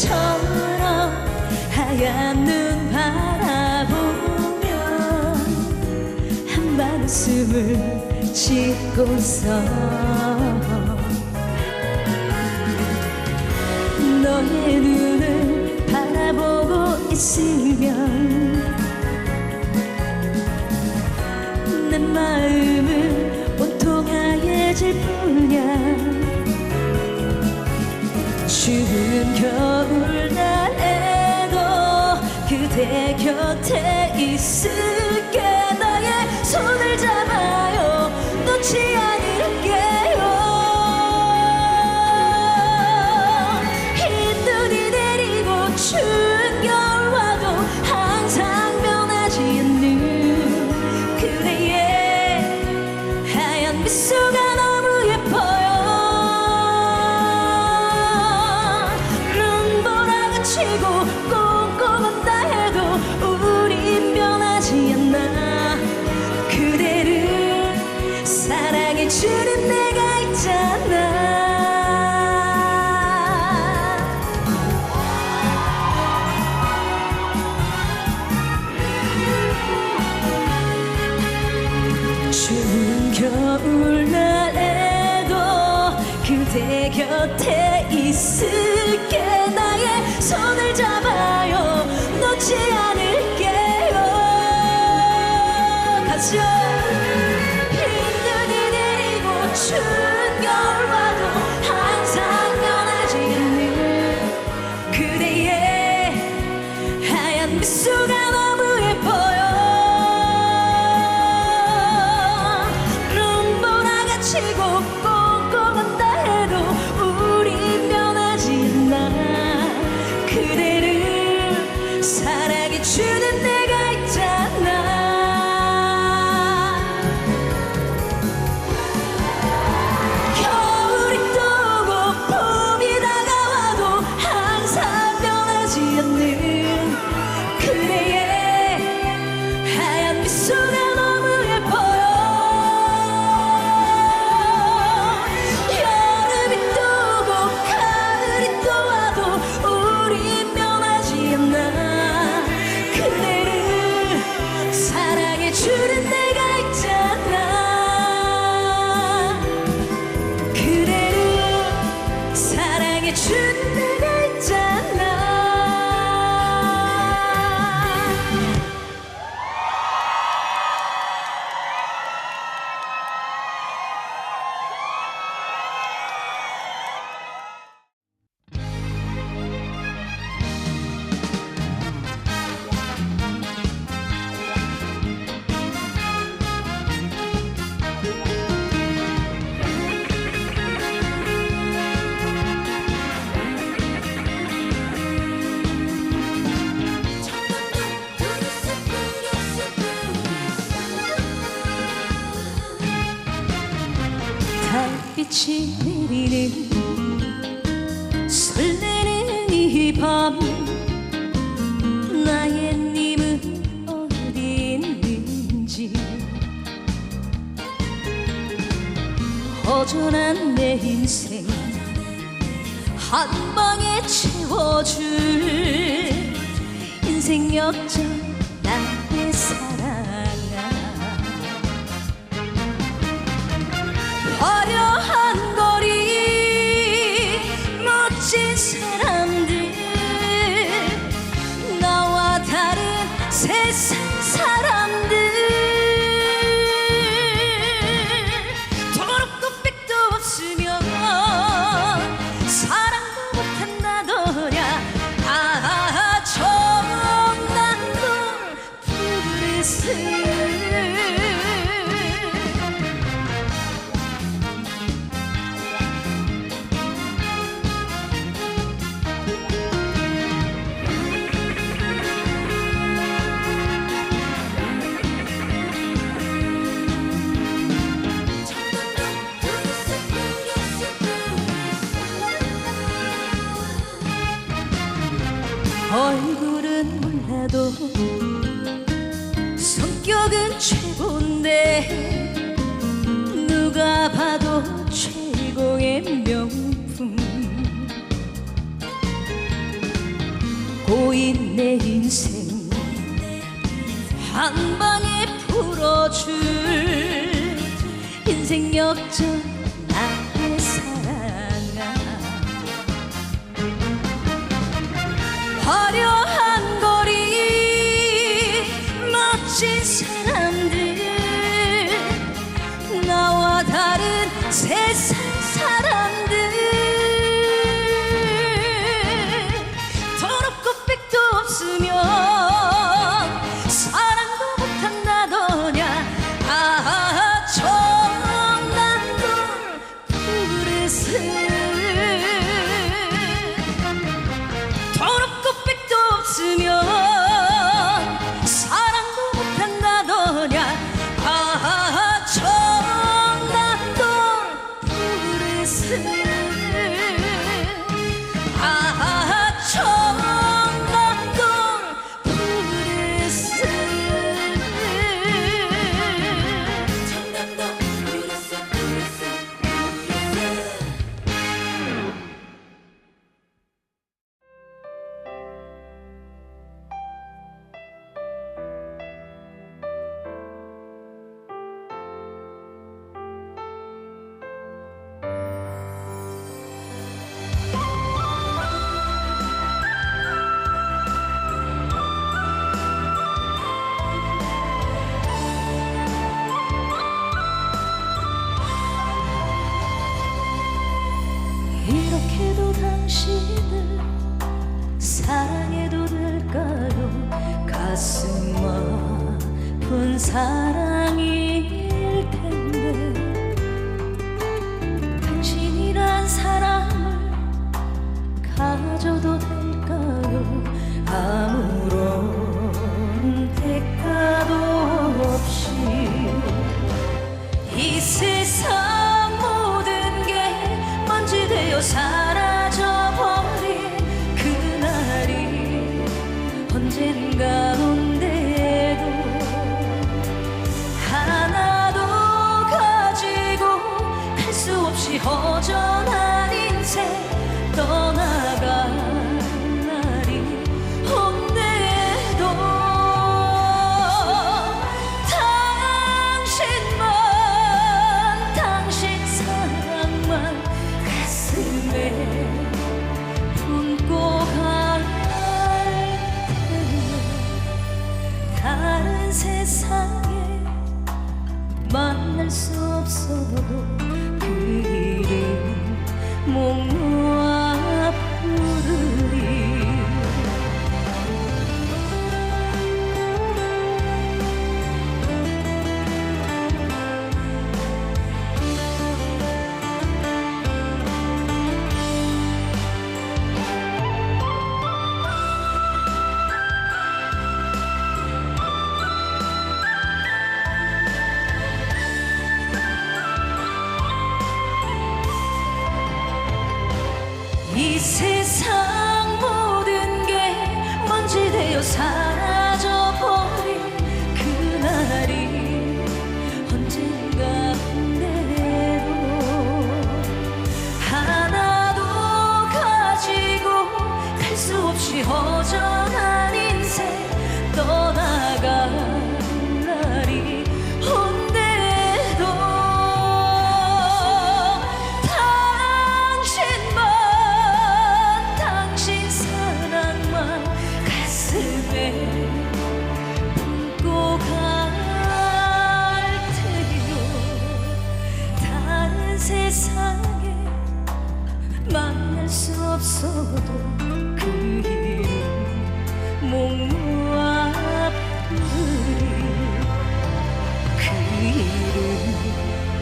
처럼 하얀 눈 바라보면 한방 웃음을 짓고서 너의 눈을 바라보고 있으면 내 마음을 온통 하얘질 뿐이야. 지금 겨 아무나 해도 그대 곁에 있을 就 사랑해 준다면 빛이 내리는 설레는 이 밤 나의 님은 어디 있는지. 허전한 내 인생 한 방에 채워줄 인생 역전 인생 한 방에 풀어줄 인생 역전. 사랑이 일텐데 당신이란 사람을 가져도 될까요? 아무런 대가도 없이 이 세상 모든 게 먼지 되어 살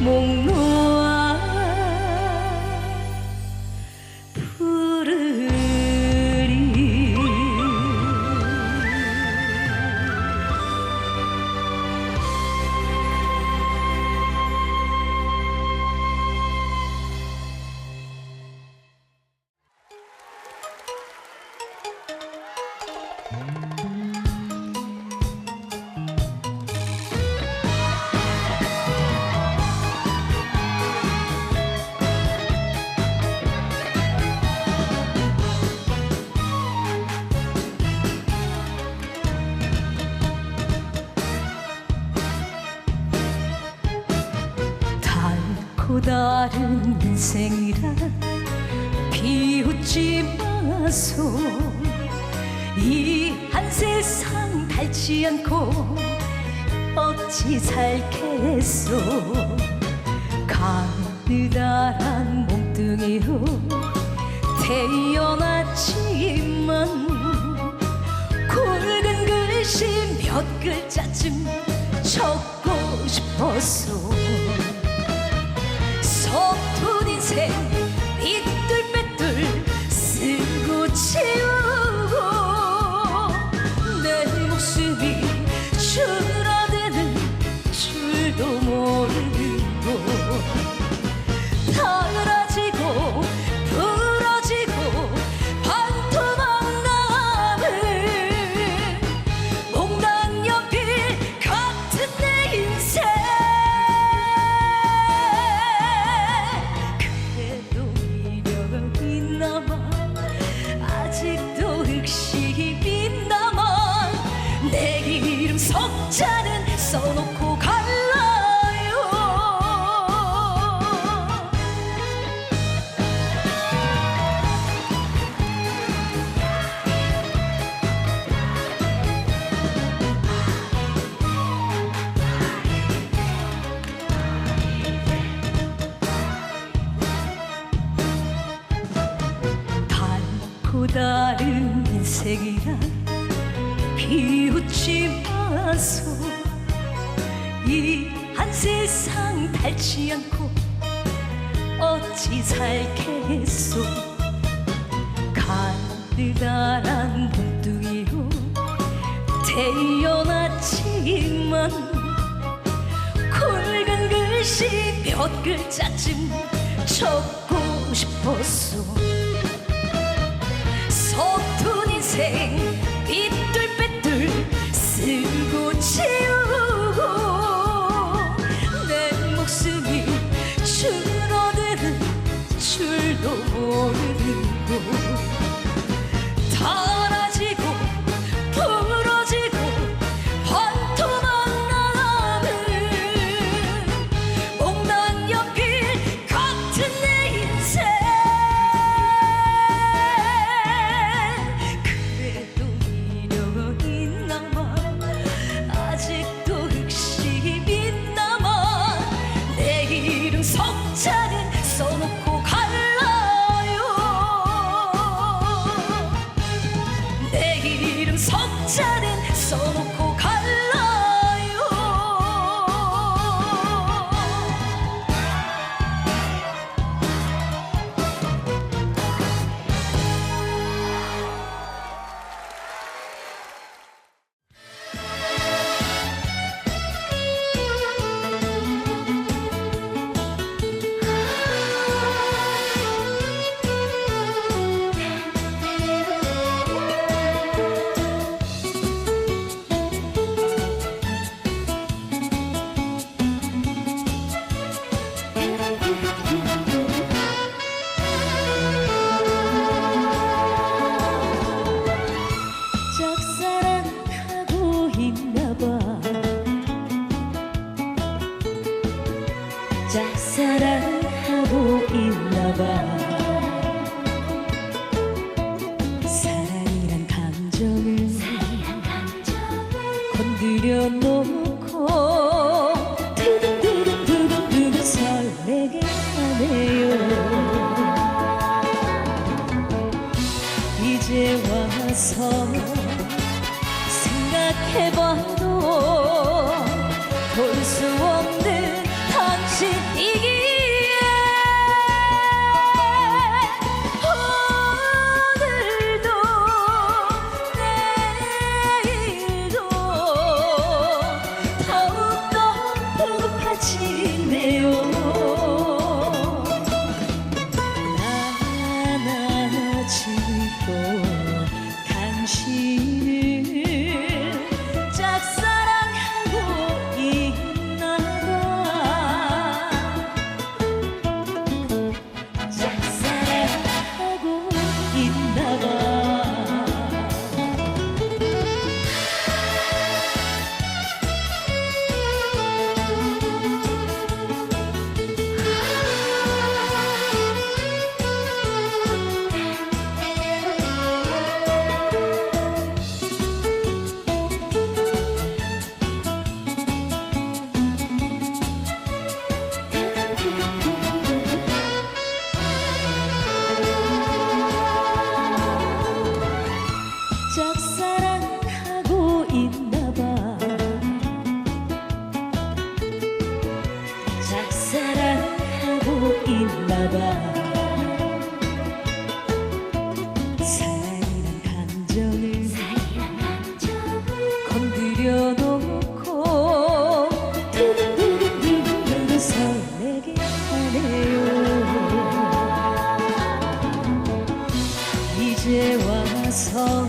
朦胧 인생이라 비웃지 마소. 이 한 세상 닳지 않고 어찌 살겠소? 가느다란 몸뚱이로 태어났지만 굵은 글씨 몇 글자쯤 적고 싶었소? 쓰레기라 비웃지 마소. 이 한 세상 닳지 않고 어찌 살겠소? 가느다란 몸뚱이로 태어났지만 굵은 글씨 몇 글자쯤 적고 싶었소. 속 평생. 삐뚤빼뚤 쓰고 채워 해봐. 이제 와서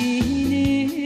一缕